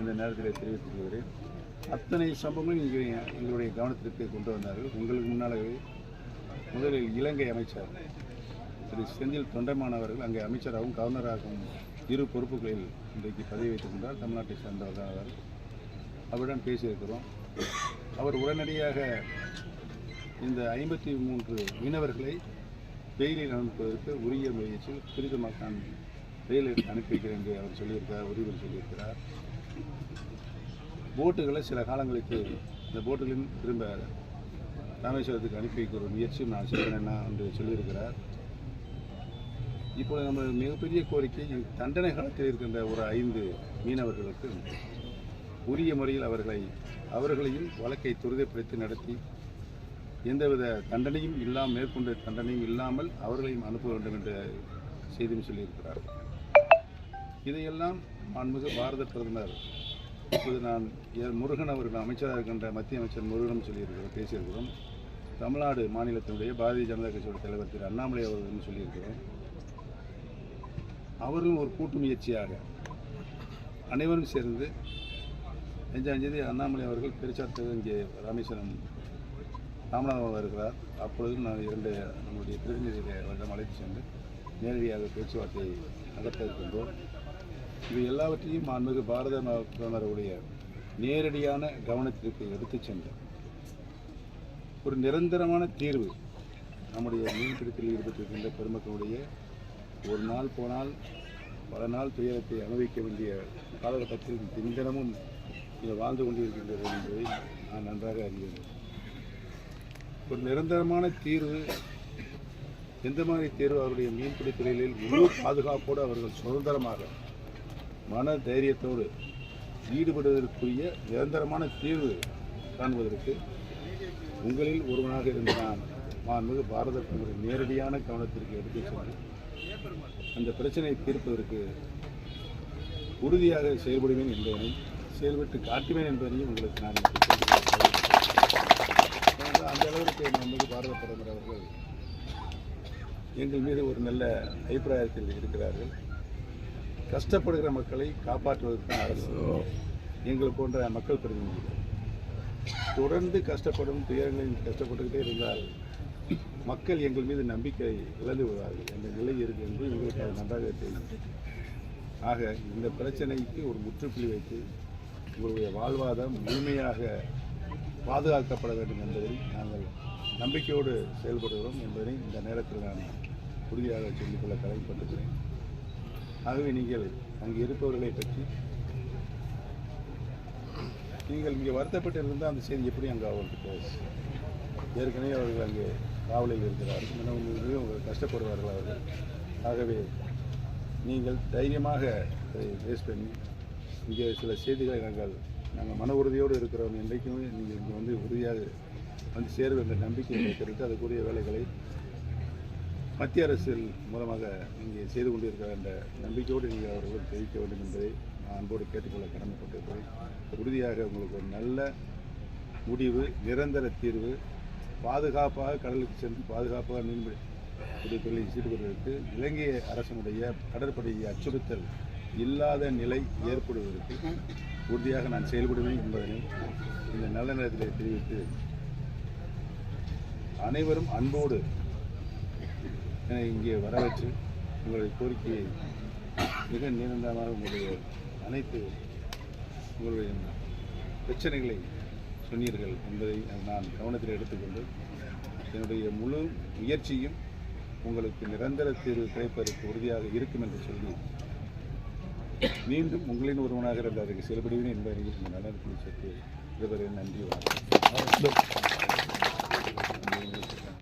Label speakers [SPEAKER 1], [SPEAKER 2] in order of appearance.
[SPEAKER 1] இந்த நேரத்தில் தெரிவித்துக் கொள்கிறேன் அத்தனை சம்பவங்களும் இங்கே எங்களுடைய கவனத்திற்கு கொண்டு வந்தார்கள். உங்களுக்கு முன்னாலே முதலில் இலங்கை அமைச்சர் திரு செந்தில் தொண்டமானவர்கள் அங்கே அமைச்சராகவும் கவர்னராகவும் இரு பொறுப்புகளில் இன்றைக்கு பதவி வைத்துக் கொண்டார். தமிழ்நாட்டை சேர்ந்தவர்தான் அவர். அவரிடம் பேசியிருக்கிறோம். அவர் உடனடியாக இந்த ஐம்பத்தி மூன்று மீனவர்களை வெயிலில் அனுப்புவதற்கு உரிய முயற்சியில் துரிதமாக நான் ரயிலில் அனுப்பி வைக்கிறேன் என்று அவர் சொல்லியிருக்கிறார் உரிவில் சொல்லியிருக்கிறார். போட்டுகளை சில காலங்களுக்கு இந்த போட்டுகளின் திரும்ப ராமேஸ்வரத்துக்கு அனுப்பி வைக்கிற ஒரு முயற்சியும் நான் செய்கிறேன்னா என்று சொல்லியிருக்கிறார். இப்போது நம்ம மிகப்பெரிய கோரிக்கை தண்டனை காலத்தில் இருக்கின்ற ஒரு ஐந்து மீனவர்களுக்கு உரிய முறையில் அவர்களை அவர்களையும் வழக்கை துரிதப்படுத்தி நடத்தி எந்தவித தண்டனையும் இல்லாமல் மேற்கொண்ட தண்டனையும் இல்லாமல் அவர்களையும் அனுப்ப வேண்டும் என்ற செய்தியும் சொல்லியிருக்கிறார். இதையெல்லாம் மாண்புமிகு பாரத பிரதமர் இப்போது நான் முருகன் அவர்கள் அமைச்சராக இருக்கின்ற மத்திய அமைச்சர் முருகனும் சொல்லியிருக்கிறோம் பேசியிருக்கிறோம். தமிழ்நாடு மாநிலத்தினுடைய பாரதிய ஜனதா கட்சியோட தலைவர் திரு அண்ணாமலை அவர்களும் சொல்லியிருக்கிறோம். அவர்களும் ஒரு கூட்டு முயற்சியாக அனைவரும் சேர்ந்து அஞ்சாம் தேதி அண்ணாமலை அவர்கள் பெருச்சாத்து இங்கே ராமேஸ்வரம் ராமநாதபுரம் இருக்கிறார் அப்பொழுதும் நான் இரண்டு நம்முடைய பிரதிநிதிகளை அவரிடம் அழைத்து சென்று நேரடியாக பேச்சுவார்த்தை நடத்திருக்கின்றோம் இவை இது எல்லாவற்றையும் மாண்புமிகு பாரத பிரதமருடைய நேரடியான கவனத்திற்கு எடுத்துச் சென்று ஒரு நிரந்தரமான தீர்வு நம்முடைய மீன்பிடித்தில் ஈடுபட்டிருக்கின்ற பெருமக்களுடைய ஒரு நாள் போனால் பல நாள் துயரத்தை அனுபவிக்க வேண்டிய காலகட்டத்தில் தினமும் இங்கே வாழ்ந்து கொண்டிருக்கின்றது என்பதை நான் நன்றாக அறிவேன். ஒரு நிரந்தரமான தீர்வு எந்த மாதிரி தேர்வு அவருடைய மீன்பிடி தொழிலில் முழு பாதுகாப்போடு அவர்கள் சுதந்திரமாக மன தைரியத்தோடு ஈடுபடுவதற்குரிய நிரந்தரமான தீர்வு காண்பதற்கு உங்களில் ஒருவனாக இருந்த நான் மாண்புமிகு பாரத பிரதமரின் நேரடியான கவனத்திற்கு எடுத்துச் சென்று அந்த பிரச்சனையை தீர்ப்பதற்கு உறுதியாக செயல்படுவேன் என்பதனை செயல்பட்டு காட்டுவேன் என்பதனையும் உங்களுக்கு நான் அந்த அளவிற்கு நம்முடைய பாரத பிரதமர் அவர்கள் எங்கள் மீது ஒரு நல்ல அபிப்பிராயத்தில் இருக்கிறார்கள். கஷ்டப்படுகிற மக்களை காப்பாற்றுவதற்கு தான் அரசு எங்கள் போன்ற மக்கள் பிரதிநிதிகள் தொடர்ந்து கஷ்டப்படும் துயரங்களில் கஷ்டப்பட்டுக்கிட்டே இருந்தால் மக்கள் எங்கள் மீது நம்பிக்கை இழந்து விடுவார்கள் என்ற நிலை இருக்கு என்று எங்களுக்கு அது நன்றாக தெரியும். ஆக இந்த பிரச்சனைக்கு ஒரு முற்றுப்புள்ளி வைத்து உங்களுடைய வாழ்வாதாரம் முழுமையாக பாதுகாக்கப்பட வேண்டும் என்பதை நாங்கள் நம்பிக்கையோடு செயல்படுகிறோம் என்பதை இந்த நேரத்தில் நான் உறுதியாக சொல்லிக்கொள்ள கடமைப்பட்டுக்கிறேன் ஆகவே நீங்கள் அங்கே இருப்பவர்களை பற்றி நீங்கள் இங்கே வருத்தப்பட்டு இருந்தால் அந்த செய்தி எப்படி அங்கே அவர்களுக்கு போகும் ஏற்கனவே அவர்கள் அங்கே காவலில் இருக்கிறார்கள் இன்னும் உங்களுக்கு அவர்கள் கஷ்டப்படுவார்கள் அவர்கள். ஆகவே நீங்கள் தைரியமாக அதை பண்ணி இங்கே சில செய்திகளை நாங்கள் நாங்கள் மன உறுதியோடு இருக்கிறோம் என்றைக்குமே நீங்கள் இங்கே வந்து உறுதியாக வந்து சேரும் என்ற நம்பிக்கை வைத்திருக்கு அதுக்குரிய வேலைகளை மத்திய அரசில் மூலமாக இங்கே செய்து கொண்டிருக்கிற என்ற நம்பிக்கையோடு நீங்கள் அவர்கள் தெரிவிக்க வேண்டும் என்பதை நான் அன்போடு கேட்டுக்கொள்ள கடமைப்பட்டிருக்கிறேன். உறுதியாக உங்களுக்கு ஒரு நல்ல முடிவு நிரந்தர தீர்வு பாதுகாப்பாக கடலுக்கு சென்று பாதுகாப்பாக மீன்பிடி பிடி தொழிலை ஈடுபடுவதற்கு இலங்கை அரசனுடைய கடற்படையை அச்சுறுத்தல் இல்லாத நிலை ஏற்படுவதற்கு உறுதியாக நான் செயல்படுவேன் என்பதனை இந்த நல்ல நேரத்தில் தெரிவித்து அனைவரும் அன்போடு என்னை இங்கே வரவேற்று உங்களுடைய கோரிக்கையை மிக நீண்டமாக உங்களுடைய அனைத்து உங்களுடைய பிரச்சனைகளை சொன்னீர்கள் என்பதை நான் கவனத்தில் எடுத்துக்கொண்டு என்னுடைய முழு முயற்சியும் உங்களுக்கு நிரந்தர தீர்வு கிடைப்பதற்கு உறுதியாக இருக்கும் என்று சொல்லி மீண்டும் உங்களின் ஒருவனாக இருந்த அதற்கு செயல்படுவேன் என்பதை இந்த நலனத்தில் சேர்த்து இதுவரை நன்றி வணக்கம். いいですか?